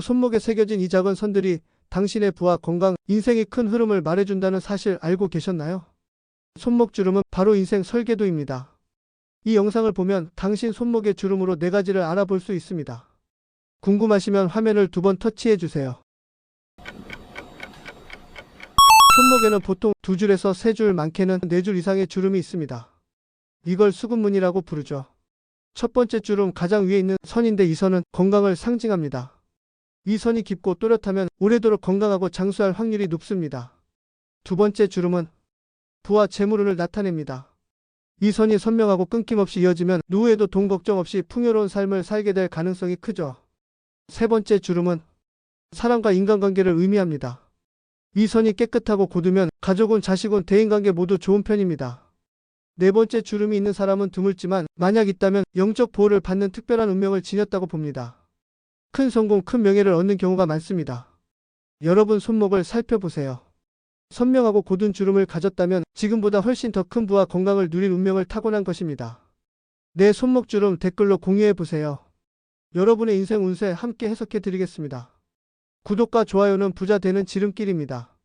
손목에 새겨진 이 작은 선들이 당신의 부와 건강, 인생의 큰 흐름을 말해준다는 사실 알고 계셨나요? 손목 주름은 바로 인생 설계도입니다. 이 영상을 보면 당신 손목의 주름으로 네 가지를 알아볼 수 있습니다. 궁금하시면 화면을 두 번 터치해 주세요. 손목에는 보통 두 줄에서 세 줄, 많게는 네 줄 이상의 주름이 있습니다. 이걸 수근무늬라고 부르죠. 첫 번째 주름 가장 위에 있는 선인데 이 선은 건강을 상징합니다. 이 선이 깊고 또렷하면 오래도록 건강하고 장수할 확률이 높습니다. 두 번째 주름은 부와 재물운을 나타냅니다. 이 선이 선명하고 끊김없이 이어지면 노후에도 돈 걱정 없이 풍요로운 삶을 살게 될 가능성이 크죠. 세 번째 주름은 사람과 인간관계를 의미합니다. 이 선이 깨끗하고 곧으면 가족은 자식은 대인관계 모두 좋은 편입니다. 네 번째 주름이 있는 사람은 드물지만 만약 있다면 영적 보호를 받는 특별한 운명을 지녔다고 봅니다. 큰 성공, 큰 명예를 얻는 경우가 많습니다. 여러분 손목을 살펴보세요. 선명하고 곧은 주름을 가졌다면 지금보다 훨씬 더 큰 부와 건강을 누릴 운명을 타고난 것입니다. 내 손목 주름 댓글로 공유해 보세요. 여러분의 인생 운세 함께 해석해 드리겠습니다. 구독과 좋아요는 부자 되는 지름길입니다.